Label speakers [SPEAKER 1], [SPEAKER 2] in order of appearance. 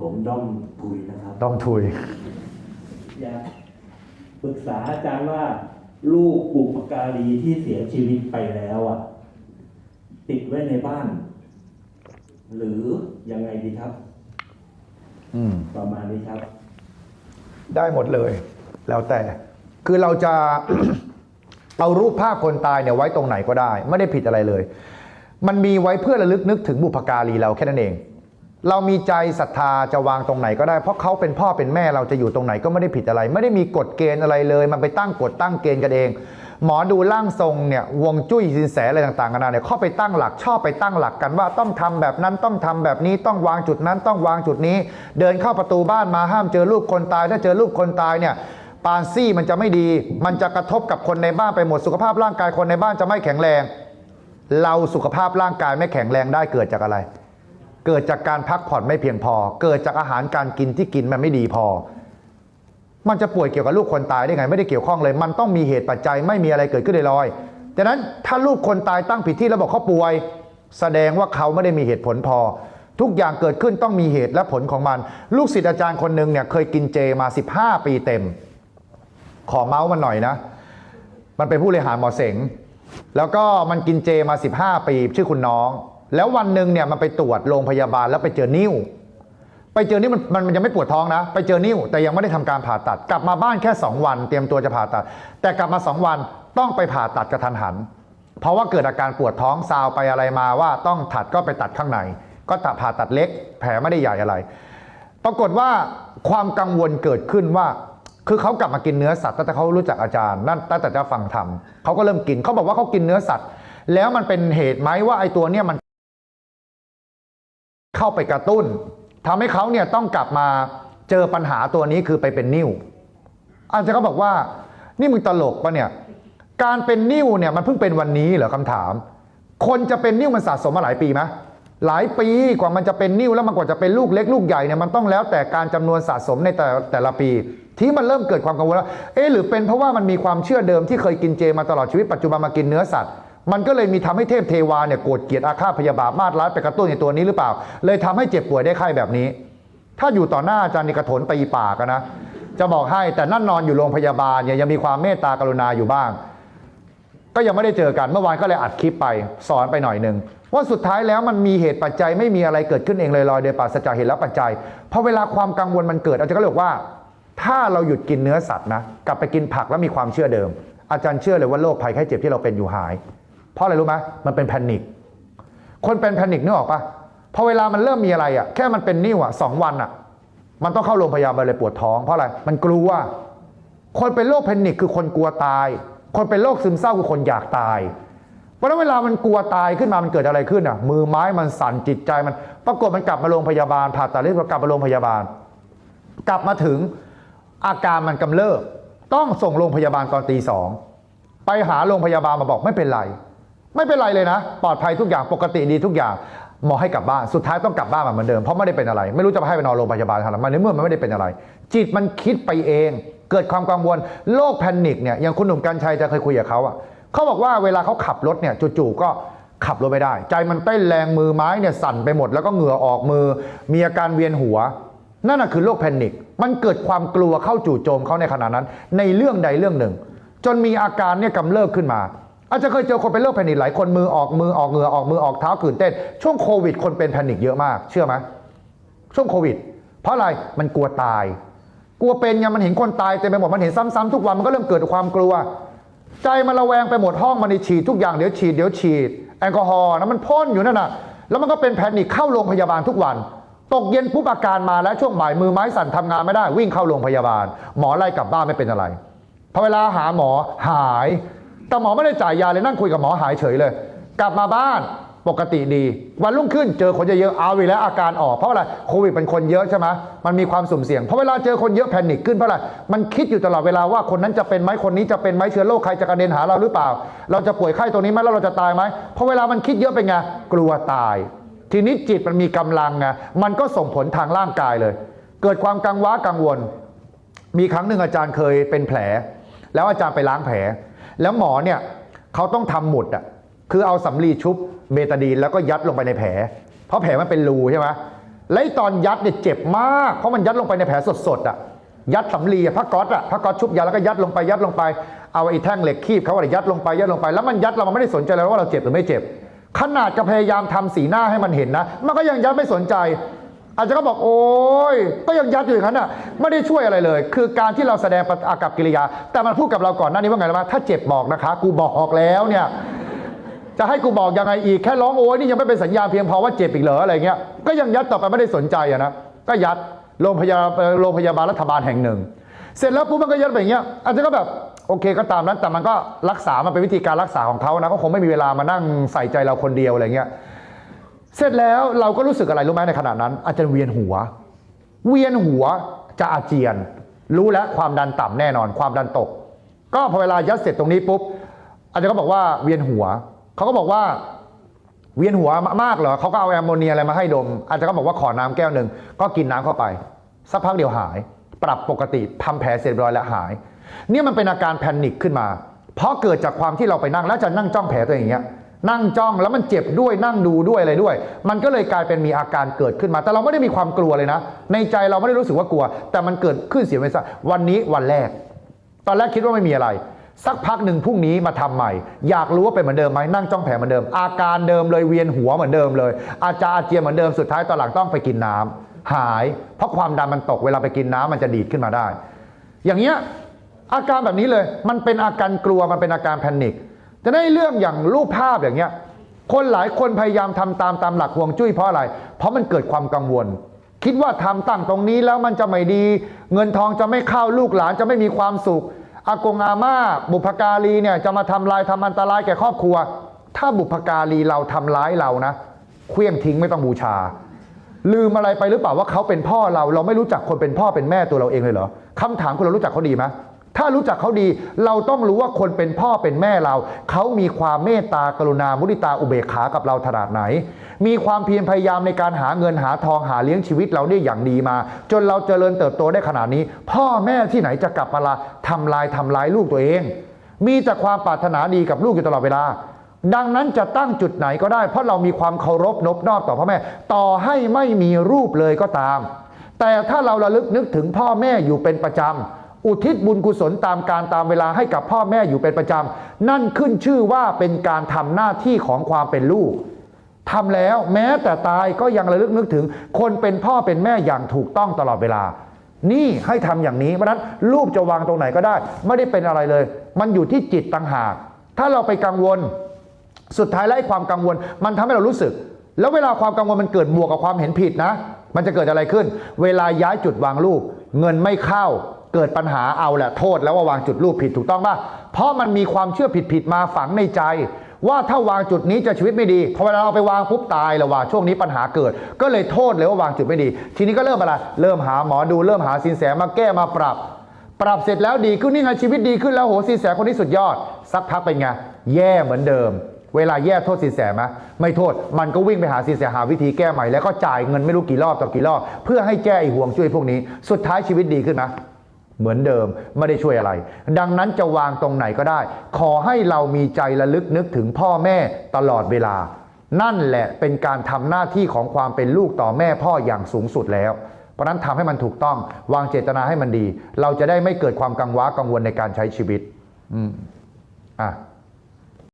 [SPEAKER 1] ผมด้อมทุยนะครับ
[SPEAKER 2] ต้องทุย
[SPEAKER 1] อยากปรึกษาอาจารย์ว่า ลูกบุปการีที่เสียชีวิตไปแล้วอะ ติดไว้ในบ้าน หรือยังไงดีครับ
[SPEAKER 2] อืม
[SPEAKER 1] ประมาณนี้ครับ
[SPEAKER 2] ได้หมดเลย แล้วแต่ คือเราจะ เอารูปภาพคนตายเนี่ยไว้ตรงไหนก็ได้ ไม่ได้ผิดอะไรเลย มันมีไว้เพื่อระลึกนึกถึงบุพการีเราแค่นั้นเอง เรามีใจศรัทธาจะวางตรงไหนก็ได้ เพราะเขาเป็นพ่อเป็นแม่เราจะอยู่ตรงไหนก็ไม่ได้ผิดอะไร ไม่ได้มีกฎเกณฑ์อะไรเลย มันไปตั้งกฎตั้งเกณฑ์กันเอง หมอดูร่างทรงเนี่ยวงจุ้ยสินแสอะไรต่างๆกันานาเนี่ยเข้าไปตั้งหลักชอบไปตั้งหลักกันว่าต้องทำแบบนั้นต้องทำแบบนี้ต้องวางจุดนั้นต้องวางจุดนี้ เดินเข้าประตูบ้านมาห้ามเจอลูกคนตาย ถ้าเจอลูกคนตายเนี่ยปานซี่มันจะไม่ดี มันจะกระทบกับคนในบ้านไปหมดสุขภาพร่างกายคนในบ้านจะไม่แข็งแรง เราสุขภาพร่างกายไม่แข็งแรงได้เกิดจากอะไร เกิดจากการพักผ่อนไม่เพียงพอ เกิดจากอาหารการกินที่กินมันไม่ดีพอ มันจะป่วยเกี่ยวกับลูกคนตายได้ไง ไม่ได้เกี่ยวข้องเลย มันต้องมีเหตุปัจจัยไม่มีอะไรเกิดขึ้นลอยๆดังนั้นถ้าลูกคนตายตั้งผิดที่แล้วบอกเขาป่วย แสดงว่าเขาไม่ได้มีเหตุผลพอ ทุกอย่างเกิดขึ้นต้องมีเหตุและผลของมัน ลูกศิษย์อาจารย์คนหนึ่งเนี่ยเคยกินเจมา 15 ปีเต็ม ขอเมาส์มันหน่อยนะ มันเป็นผู้บริหารหมอเสงแล้วก็มันกินเจมา 15 ปี ชื่อคุณน้อง แล้ววันหนึ่งเนี่ยมันไปตรวจโรงพยาบาลแล้วไปเจอนิ้ว ไปเจอนิ้วมันมันยังไม่ปวดท้องนะ ไปเจอนิ้ว แต่ยังไม่ได้ทำการผ่าตัด กลับมาบ้านแค่ 2 วัน เตรียมตัวจะผ่าตัด แต่กลับมา 2 วันต้องไปผ่าตัดกระทันหัน เพราะว่าเกิดอาการปวดท้องซาวไปอะไรมาว่าต้องถัดก็ไปตัดข้างใน ก็ตัดผ่าตัดเล็ก แผลไม่ได้ใหญ่อะไร ปรากฏว่าความกังวลเกิดขึ้นว่าคือเขากลับมากินเนื้อสัตว์ตั้งแต่เขารู้จักอาจารย์นั่นตั้งแต่จะฟังธรรมเขาก็เริ่มกินเขาบอกว่าเขากินเนื้อสัตว์ แล้วมันเป็นเหตุไหมว่าไอ้ตัวเนี้ยมัน เข้าไปกระตุ้นทำให้เขาเนี่ยต้องกลับมาเจอปัญหาตัวนี้คือไปเป็นนิ่วอาจารย์ก็บอกว่า นี่มึงตลกปะเนี่ยการเป็นนิ่วเนี่ยมันเพิ่งเป็นวันนี้เหรอคำถาม คนจะเป็นนิ่วมันสะสมมาหลายปีไหมหลายปีกว่ามันจะเป็นนิ่วแล้วมันกว่าจะเป็นลูกเล็กลูกใหญ่เนี่ยมันต้องแล้วแต่การจำนวนสะสมในแต่แต่ละปี ที่มันเริ่มเกิดความกังวลว่าเอ๊ะหรือเป็นเพราะว่ามันมีความเชื่อเดิมที่เคยกินเจมาตลอดชีวิตปัจจุบันมากินเนื้อสัตว์ มันก็เลยมีทำให้เทพเทวาเนี่ยโกรธเกลียดอาฆาตพยาบาทมาดร้ายไปกระตุ้นในตัวนี้หรือเปล่า เลยทำให้เจ็บป่วยได้ไข้แบบนี้ ถ้าอยู่ต่อหน้าอาจารย์นิกระถนตีปากนะจะบอกให้แต่นั่นนอนอยู่โรงพยาบาลเนี่ยยังมีความเมตตากรุณาอยู่บ้าง ก็ยังไม่ได้เจอกันเมื่อวานก็เลยอัดคลิปไป สอนไปหน่อยหนึ่งว่าสุดท้ายแล้วมันมีเหตุปัจจัยไม่มีอะไรเกิดขึ้นเองเลยลอยโดยปราศจากเหตุและปัจจัยพอเวลาความกังวลมันเกิดอาจารย์ก็เลยบอกว่า ถ้าเราหยุดกินเนื้อสัตว์นะกลับไปกินผักแล้วมีความเชื่อเดิม อาจารย์เชื่อเลยว่าโรคภัยไข้เจ็บที่เราเป็นอยู่หาย เพราะอะไรรู้ไหมมันเป็นแพนิคคนเป็นแพนิคนึกออกปะพอเวลามันเริ่มมีอะไรอะแค่มันเป็นนิ่วอะสองวันอะมันต้องเข้าโรงพยาบาลเลยปวดท้องเพราะอะไรมันกลัว คนเป็นโรคแพนิคคือคนกลัวตาย คนเป็นโรคซึมเศร้าคือคนอยากตายเพราะฉะนั้นเวลามันกลัวตายขึ้นมามันเกิดอะไรขึ้นอะ มือไม้มันสั่นจิตใจมัน ปรากฏมันกลับมาโรงพยาบาลผ่าตัดเรียบร้อยกลับมาโรงพยาบาล กลับมาถึงอาการมันกำเริบต้องส่งโรงพยาบาลตอนตีสองไปหาโรงพยาบาลมาบอกไม่เป็นไร ไม่เป็นไรเลยนะ ปลอดภัยทุกอย่างปกติดีทุกอย่างหมอให้กลับบ้านสุดท้ายต้องกลับบ้านมาเหมือนเดิมเพราะไม่ได้เป็นอะไร ไม่รู้จะให้ไปนอนโรงพยาบาลทำไมในเมื่อมันไม่ได้เป็นอะไร จิตมันคิดไปเอง เกิดความกังวลโรคแพนิคเนี่ยอย่างคุณหนุ่มกัญชัยจะเคยคุยกับเขาอะเขาบอกว่าเวลาเขาขับรถเนี่ยจู่ๆก็ขับรถไม่ได้ ใจมันเต้นแรงมือไม้เนี่ยสั่นไปหมด แล้วก็เหงื่อออกมือ มีอาการเวียนหัว นั่นน่ะคือโรคแพนิคมันเกิดความกลัวเข้าจู่โจมเขาในขณะนั้น ในเรื่องใดเรื่องหนึ่ง จนมีอาการเนี่ยกำเริบขึ้นมา อาจจะเคยเจอคนเป็นโรคแพนิคหลายคนมือออกมือออกเหงื่อออกมือออกเท้าขื่นเต้น ช่วงโควิด คนเป็นแพนิคเยอะมาก เชื่อไหมช่วงโควิด เพราะอะไรมันกลัวตาย กลัวเป็นไงมันเห็นคนตายเต็มไปหมดมันเห็นซ้ำๆทุกวันมันก็เริ่มเกิดความกลัว ใจมันระแวงไปหมดห้องมันฉีดทุกอย่างเดี๋ยวฉีดเดี๋ยวฉีด แอลกอฮอล์นะมันพ่นอยู่นั่นน่ะแล้วมันก็เป็นแพนิคเข้าโรงพยาบาลทุกวันตกเย็นปุ๊บอาการมาแล้วช่วงบ่ายมือไม้สั่นทำงานไม่ได้วิ่งเข้าโรงพยาบาล หมอไล่กลับบ้านไม่เป็นอะไรพอเวลาหาหมอหาย แต่หมอไม่ได้จ่ายยาเลยนั่งคุยกับหมอหายเฉยเลย กลับมาบ้านปกติดี วันรุ่งขึ้นเจอคนเยอะๆเอาอีกแล้วอาการออกเพราะอะไรโควิดเป็นคนเยอะใช่ไหมมันมีความสุ่มเสี่ยงเพราะเวลาเจอคนเยอะแพนิคขึ้นเพราะอะไรมันคิดอยู่ตลอดเวลาว่าคนนั้นจะเป็นไหมคนนี้จะเป็นไหมเชื้อโรคใครจะกระเด็นหาเราหรือเปล่า เราจะป่วยไข้ตรงนี้ไหมแล้วเราจะตายไหมเพราะเวลามันคิดเยอะเป็นไงกลัวตาย ทีนี้จิตมันมีกำลังไงมันก็ส่งผลทางร่างกายเลย เกิดความกังวะกังวล มีครั้งหนึ่งอาจารย์เคยเป็นแผล แล้วอาจารย์ไปล้างแผล แล้วหมอเนี่ยเขาต้องทำหมุดอะคือเอาสำลีชุบเบตาดีนแล้วก็ยัดลงไปในแผล เพราะแผลมันเป็นรูใช่ไหมและตอนยัดเนี่ยเจ็บมากเพราะมันยัดลงไปในแผลสดๆอะยัดสำลีอะผ้าก๊อตอะผ้าก๊อตชุบยาแล้วก็ยัดลงไปยัดลงไปเอาไอ้แท่งเหล็กคีบเขาอะไรยัดลงไปยัดลงไปแล้วมันยัดเรามันไม่ได้สนใจเลยว่าเราเจ็บหรือไม่เจ็บ ขนาดจะพยายามทำสีหน้าให้มันเห็นนะ มันก็ยังยัดไม่สนใจ อาจจะก็บอกโอ้ยก็ยังยัดอยู่อย่างนั้นอะไม่ได้ช่วยอะไรเลย คือการที่เราแสดงอากับกิริยา แต่มันพูดกับเราก่อนหน้านี้ว่าไงรู้ไหมถ้าเจ็บบอกนะคะ กูบอกแล้วเนี่ยจะให้กูบอกยังไงอีกแค่ร้องโอ้ยนี่ยังไม่เป็นสัญญาณเพียงพอว่าเจ็บอีกเหรออะไรเงี้ยก็ยังยัดต่อไปไม่ได้สนใจอะนะก็ยัดโรงพยาบาลโรงพยาบาลรัฐบาลแห่งหนึ่ง เสร็จแล้วปุ๊บมันก็ยัดไปอย่างเงี้ยอาจจะก็แบบโอเคก็ตามนั้นแต่มันก็รักษามันเป็นวิธีการรักษาของเขานะเขาคงไม่มีเวลามานั่งใส่ใจเราคนเดียวอะไรเงี้ย เสร็จแล้วเราก็รู้สึกอะไรรู้ไหมในขณะนั้น อาจจะเวียนหัว เวียนหัวจะอาเจียน รู้แล้วความดันต่ำแน่นอน ความดันตก ก็พอเวลายัดเสร็จตรงนี้ปุ๊บอาจารย์ก็บอกว่าเวียนหัวเขาก็บอกว่าเวียนหัวมากเหรอเขาก็เอาแอมโมเนียอะไรมาให้ดม อาจารย์ก็บอกว่าขอน้ำแก้วหนึ่งก็กินน้ำเข้าไป สักพักเดียวหาย ปรับปกติทำแผลเสร็จเรียบร้อยแล้วหาย เนี่ยมันเป็นอาการแพนิคขึ้นมา เพราะเกิดจากความที่เราไปนั่งแล้วจะนั่งจ้องแผลตัวอย่างเงี้ย นั่งจ้องแล้วมันเจ็บด้วยนั่งดูด้วยอะไรด้วย มันก็เลยกลายเป็นมีอาการเกิดขึ้นมา แต่เราไม่ได้มีความกลัวเลยนะ ในใจเราไม่ได้รู้สึกว่ากลัว แต่มันเกิดขึ้นเสียเวลาวันนี้วันแรก ตอนแรกคิดว่าไม่มีอะไร สักพักหนึ่งพรุ่งนี้มาทำใหม่ อยากรู้ว่าเป็นเหมือนเดิมไหมนั่งจ้องแผลเหมือนเดิม อาการเดิมเลยเวียนหัวเหมือนเดิมเลย อาจจะอาเจียนเหมือนเดิมสุดท้ายตอนหลังต้องไปกินน้ำหาย เพราะความดันมันตกเวลาไปกินน้ำมันจะดีดขึ้นมาได้ อย่างเงี้ยอาการแบบนี้เลย มันเป็นอาการกลัวมันเป็นอาการแพนิค จะได้เรื่องอย่างรูปภาพอย่างเงี้ย คนหลายคนพยายามทำตามตามหลักฮวงจุ้ยเพราะอะไร เพราะมันเกิดความกังวล คิดว่าทำตั้งตรงนี้แล้วมันจะไม่ดี เงินทองจะไม่เข้าลูกหลานจะไม่มีความสุขอากงอาม่าบุพการีเนี่ยจะมาทำลายทำอันตรายแก่ครอบครัว ถ้าบุพการีเราทำร้ายเรานะเคลี้ยงทิ้งไม่ต้องบูชา ลืมอะไรไปหรือเปล่าว่าเขาเป็นพ่อเรา เราไม่รู้จักคนเป็นพ่อเป็นแม่ตัวเราเองเลยเหรอคำถามคุณเรารู้จักเขาดีไหม ถ้ารู้จักเขาดีเราต้องรู้ว่าคนเป็นพ่อเป็นแม่เรา เขามีความเมตตากรุณามุทิตาอุเบกขากับเราขนาดไหน มีความเพียรพยายามในการหาเงินหาทองหาเลี้ยงชีวิตเราได้อย่างดีมา จนเราเจริญเติบโตได้ขนาดนี้ พ่อแม่ที่ไหนจะกลับมาละทำลายทำร้ายลูกตัวเอง มีแต่ความปรารถนาดีกับลูกอยู่ตลอดเวลา ดังนั้นจะตั้งจุดไหนก็ได้ เพราะเรามีความเคารพนบนอบต่อพ่อแม่ ต่อให้ไม่มีรูปเลยก็ตาม แต่ถ้าเราระลึกนึกถึงพ่อแม่อยู่เป็นประจำ อุทิศบุญกุศลตามการตามเวลาให้กับพ่อแม่อยู่เป็นประจำ นั่นขึ้นชื่อว่าเป็นการทำหน้าที่ของความเป็นลูกทำแล้วแม้แต่ตายก็ยังระลึกนึกถึง คนเป็นพ่อเป็นแม่อย่างถูกต้องตลอดเวลา นี่ให้ทำอย่างนี้เพราะนั้นรูปจะวางตรงไหนก็ได้ ไม่ได้เป็นอะไรเลย มันอยู่ที่จิตต่างหาก ถ้าเราไปกังวล สุดท้ายแล้วไอ้ความกังวล มันทำให้เรารู้สึก แล้วเวลาความกังวลมันเกิดบวกกับความเห็นผิดนะ มันจะเกิดอะไรขึ้น เวลาย้ายจุดวางรูปเงินไม่เข้า เกิดปัญหาเอาแหละโทษแล้วว่าวางจุดรูปผิดถูกต้องป่ะเพราะมันมีความเชื่อผิดๆมาฝังในใจ ว่าถ้าวางจุดนี้จะชีวิตไม่ดีพอเวลาเราไปวางปุ๊บตายแล้วว่าช่วงนี้ปัญหาเกิด ก็เลยโทษเลยว่าวางจุดไม่ดี ทีนี้ก็เริ่มอะไรเริ่มหาหมอดูเริ่มหาสินแสมาแก้มาปรับ ปรับเสร็จแล้วดีขึ้นนี่ไงชีวิตดีขึ้นแล้วโหสินแสคนนี้สุดยอด สักพักเป็นไงแย่เหมือนเดิมเวลาแย่โทษสินแสไหมไม่โทษ มันก็วิ่งไปหาสินแสหาวิธีแก้ใหม่แล้วก็จ่ายเงินไม่รู้กี่รอบต่อกี่รอบ เพื่อให้แก้ไอห่วงช่วยพวกนี้ สุดท้ายชีวิตดีขึ้นไหม เหมือนเดิมไม่ได้ช่วยอะไร ดังนั้นจะวางตรงไหนก็ได้ ขอให้เรามีใจระลึกนึกถึงพ่อแม่ตลอดเวลา นั่นแหละเป็นการทำหน้าที่ของความเป็นลูกต่อแม่พ่ออย่างสูงสุดแล้ว เพราะนั้นทำให้มันถูกต้องวางเจตนาให้มันดี เราจะได้ไม่เกิดความกังวลกังวลในการใช้ชีวิต อืมอะ